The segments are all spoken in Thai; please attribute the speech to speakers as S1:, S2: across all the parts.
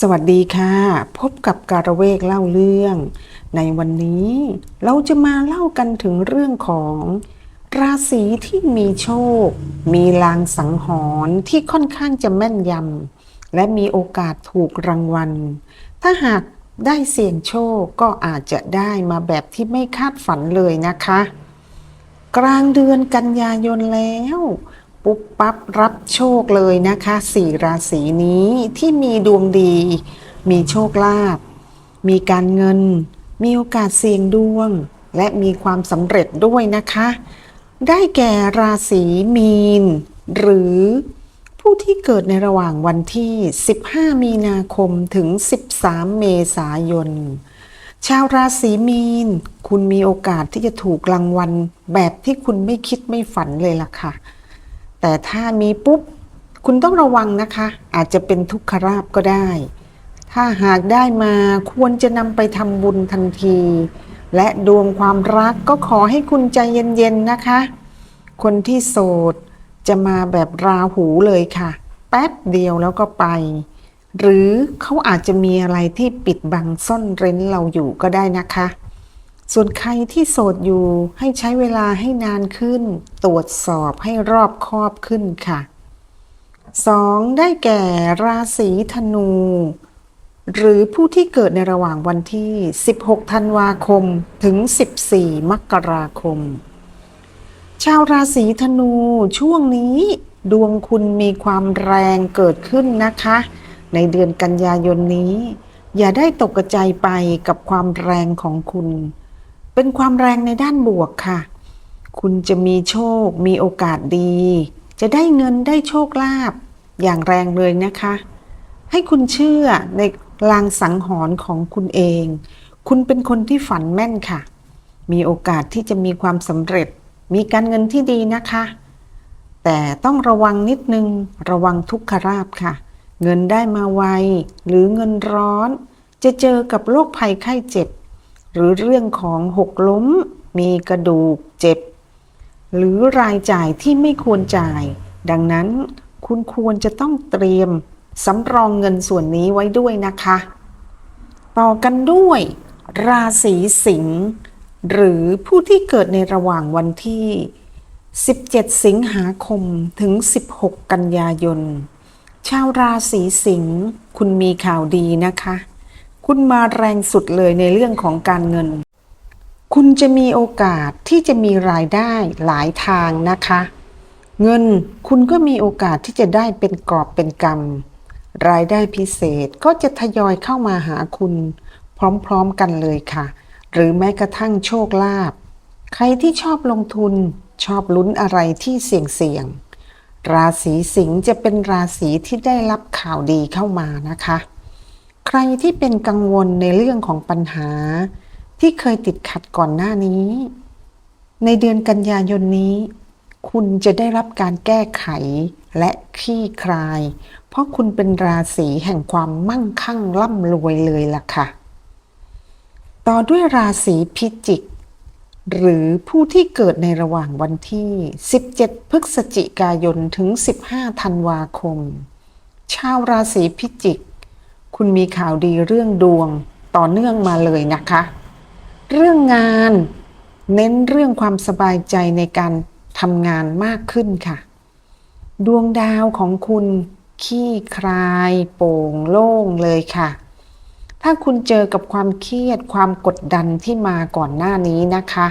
S1: สวัสดีค่ะ พบกับการเวกเล่าเรื่อง ในวันนี้เราจะมาเล่ากันถึงเรื่องของ ราศีที่มีโชค มีลางสังหรณ์ที่ค่อนข้างจะแม่นยำและมีโอกาสถูกรางวัล ถ้าหากได้เสี่ยงโชคก็อาจจะได้มาแบบที่ไม่คาดฝันเลยนะคะ กลางเดือนกันยายนแล้ว ปุ๊บปั๊บรับโชคเลยนะคะสี่ราศีนี้ที่มีดวงดี มีโชคลาภมีการเงิน มีโอกาสเสี่ยงดวง และมีความสำเร็จด้วยนะคะ ได้แก่ราศีมีน หรือผู้ที่เกิดในระหว่างวันที่ 15 มีนาคมถึง 13 เมษายน ชาวราศีมีน คุณมีโอกาสที่จะถูกรางวัลแบบที่คุณไม่คิดไม่ฝันเลยล่ะค่ะ แต่ถ้ามีปุ๊บ คุณต้องระวังนะคะ อาจจะเป็นทุกขราบก็ได้ ถ้าหากได้มาควรจะนำไปทำบุญทันที และดวงความรักก็ขอให้คุณใจเย็นๆนะคะ คนที่โสดจะมาแบบราหูเลยค่ะ แป๊บเดียวแล้วก็ไป หรือเขาอาจจะมีอะไรที่ปิดบังซ่อนเร้นเราอยู่ก็ได้นะคะ ส่วนใครที่โสดอยู่ให้ใช้เวลาให้นานขึ้น ตรวจสอบให้รอบคอบขึ้นค่ะ 2. ได้แก่ราศีธนู หรือผู้ที่เกิดในระหว่างวันที่ 16 ธันวาคมถึง 14 มกราคม ชาวราศีธนูช่วงนี้ดวงคุณมีความแรงเกิดขึ้นนะคะ ในเดือนกันยายนนี้ อย่าได้ตกใจไปกับความแรงของคุณ เป็นความแรงในด้านบวกค่ะ คุณจะมีโชค มีโอกาสดี จะได้เงินได้โชคลาภอย่างแรงเลยนะคะ ให้คุณเชื่อในลางสังหรณ์ของคุณเอง คุณเป็นคนที่ฝันแม่นค่ะ มีโอกาสที่จะมีความสำเร็จ มีการเงินที่ดีนะคะ แต่ต้องระวังนิดนึง ระวังทุกขราบค่ะ เงินได้มาไว หรือเงินร้อน จะเจอกับโรคภัยไข้เจ็บ หรือเรื่องของหกล้ม มีกระดูกเจ็บ หรือรายจ่ายที่ไม่ควรจ่าย ดังนั้นคุณควรจะต้องเตรียมสำรองเงินส่วนนี้ไว้ด้วยนะคะ ต่อกันด้วย ราศีสิงห์หรือผู้ที่เกิดในระหว่างวันที่ 17 สิงหาคมถึง 16 กันยายน ชาวราศีสิงห์คุณมีข่าวดีนะคะ คุณมาแรงสุดเลยในเรื่องของการเงิน คุณจะมีโอกาสที่จะมีรายได้หลายทางนะคะ เงินคุณก็มีโอกาสที่จะได้เป็นกอบเป็นกำรายได้พิเศษก็จะทยอยเข้ามาหาคุณ พร้อมๆกันเลยค่ะ หรือแม้กระทั่งโชคลาภใครที่ชอบลงทุนชอบลุ้นอะไรที่เสี่ยงๆราศีสิงห์จะเป็นราศีที่ได้รับข่าวดีเข้ามานะคะ ใครที่เป็นกังวลในเรื่องของปัญหา ที่เคยติดขัดก่อนหน้านี้ ในเดือนกันยายนนี้ คุณจะได้รับการแก้ไขและคลี่คลาย เพราะคุณเป็นราศีแห่งความมั่งคั่งร่ำรวยเลยล่ะค่ะ ต่อด้วยราศีพิจิก หรือผู้ที่เกิดในระหว่างวันที่ 17 พฤศจิกายนถึง 15 ธันวาคม ชาวราศีพิจิก คุณมีข่าวดีเรื่องดวงต่อเนื่องมาเลยนะคะ เรื่องงานเน้นเรื่องความสบายใจในการทำงานมากขึ้นค่ะ ดวงดาวของคุณขี้คลายโป่งโล่งเลยค่ะ ถ้าคุณเจอกับความเครียดความกดดันที่มาก่อนหน้านี้นะคะ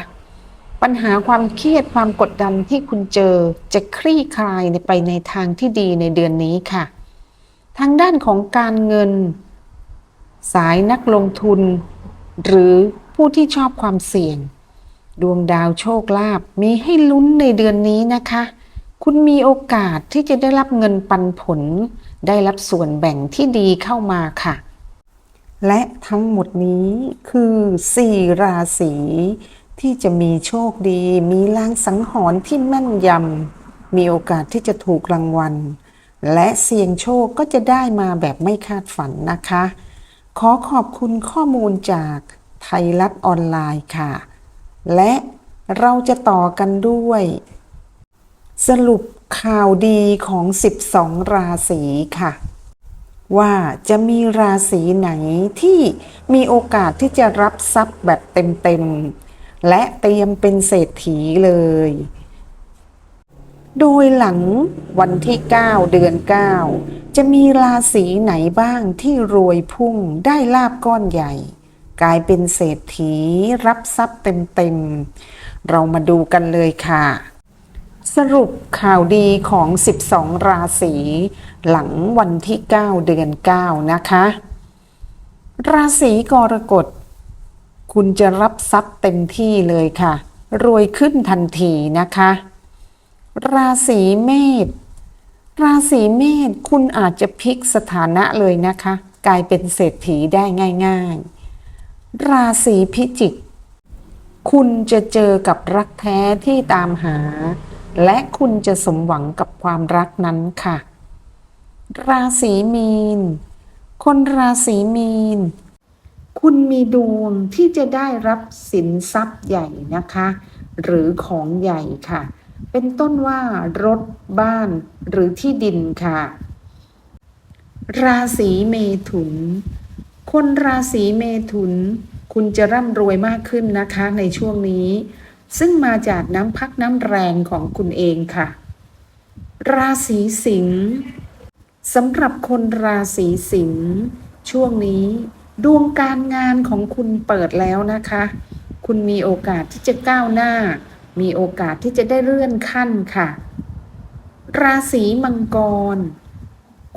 S1: ปัญหาความเครียดความกดดันที่คุณเจอจะคลี่คลายไปในทางที่ดีในเดือนนี้ค่ะ ทางด้านของการเงิน สายนักลงทุน หรือผู้ที่ชอบความเสี่ยง ดวงดาวโชคลาภมีให้ลุ้นในเดือนนี้นะคะ คุณมีโอกาสที่จะได้รับเงินปันผล ได้รับส่วนแบ่งที่ดีเข้ามาค่ะ และทั้งหมดนี้คือ4ราศีที่จะมีโชคดี มีลางสังหรณ์ที่แม่นยำมีโอกาสที่จะถูกรางวัล และเสี่ยงโชคก็จะได้มาแบบไม่คาดฝันนะคะ ขอขอบคุณข้อมูลจากไทยรัฐออนไลน์ค่ะ และเราจะต่อกันด้วย สรุปข่าวดีของ 12 ราศีค่ะ ว่าจะมีราศีไหนที่มีโอกาสที่จะรับทรัพย์แบบเต็มๆ และเตรียมเป็นเศรษฐีเลย โดยหลังวันที่ 9 เดือน 9 จะมีราศีไหนบ้างที่รวยพุ่งได้ลาบก้อนใหญ่ กลายเป็นเศรษฐีรับทรัพย์เต็มๆ เรามาดูกันเลยค่ะ สรุปข่าวดีของ 12 ราศีหลังวันที่ 9 เดือน 9 นะคะ ราศีกรกฎคุณจะรับทรัพย์เต็มที่เลยค่ะ รวยขึ้นทันทีนะคะ ราศีเมษราศีเมษคุณอาจจะพลิกสถานะเลยนะคะ กลายเป็นเศรษฐีได้ง่าย ๆ ราศีพิจิก คุณจะเจอกับรักแท้ที่ตามหา และคุณจะสมหวังกับความรักนั้นค่ะ ราศีมีน คนราศีมีน คุณมีดวงที่จะได้รับสินทรัพย์ใหญ่นะคะ หรือของใหญ่ค่ะ เป็นต้นว่ารถบ้านหรือที่ดินค่ะ ราศีเมถุน คนราศีเมถุน คุณจะร่ำรวยมากขึ้นนะคะในช่วงนี้ ซึ่งมาจากน้ำพักน้ำแรงของคุณเองค่ะ ราศีสิงห์สำหรับคนราศีสิงห์ช่วงนี้ ดวงการงานของคุณเปิดแล้วนะคะ คุณมีโอกาสที่จะก้าวหน้า มีโอกาสที่จะได้เลื่อนขั้นค่ะ ราศีมังกร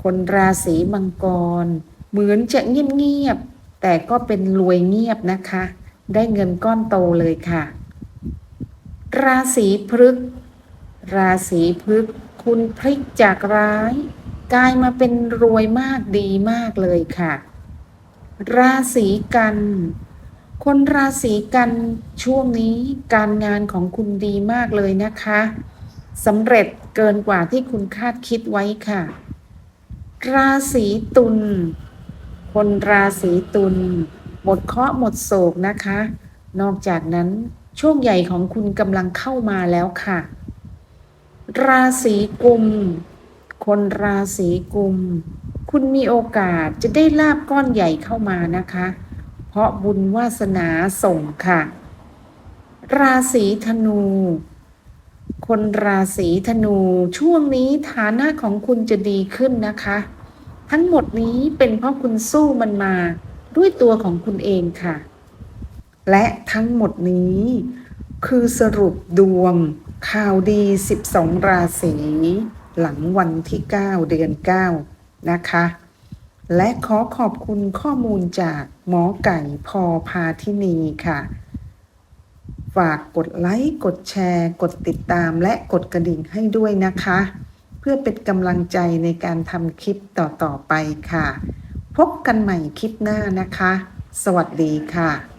S1: คนราศีมังกร เหมือนจะเงียบๆแต่ก็เป็นรวยเงียบนะคะ ได้เงินก้อนโตเลยค่ะ ราศีพฤกษ์ราศีพฤกษ์คุณพลิกจากร้ายกลายมาเป็นรวยมากดีมากเลยค่ะ ราศีกัน คนราศีกันช่วงนี้การงานของคุณดีมากเลยนะคะสำเร็จเกินกว่าที่คุณคาดคิดไว้ค่ะ ราศีตุลคนราศีตุลหมดเคราะห์หมดโศกนะคะ นอกจากนั้นช่วงใหญ่ของคุณกำลังเข้ามาแล้วค่ะ ราศีกุม คนราศีกุม คุณมีโอกาสจะได้ลาบก้อนใหญ่เข้ามานะคะ เพราะบุญวาสนาส่งค่ะ ราศีธนู คนราศีธนูช่วงนี้ฐานะของคุณจะดีขึ้นนะคะ ทั้งหมดนี้เป็นเพราะคุณสู้มันมาด้วยตัวของคุณเองค่ะ และทั้งหมดนี้ คือสรุปดวงข่าวดี 12 ราศีหลังวันที่ 9 เดือน 9 นะคะ และขอขอบคุณข้อมูลจากหมอไก่พอพาทินีค่ะ ฝากกดไลค์ กดแชร์ กดติดตามและกดกระดิ่งให้ด้วยนะคะ เพื่อเป็นกำลังใจในการทำคลิปต่อ ๆ ไปค่ะ พบกันใหม่คลิปหน้านะคะ สวัสดีค่ะ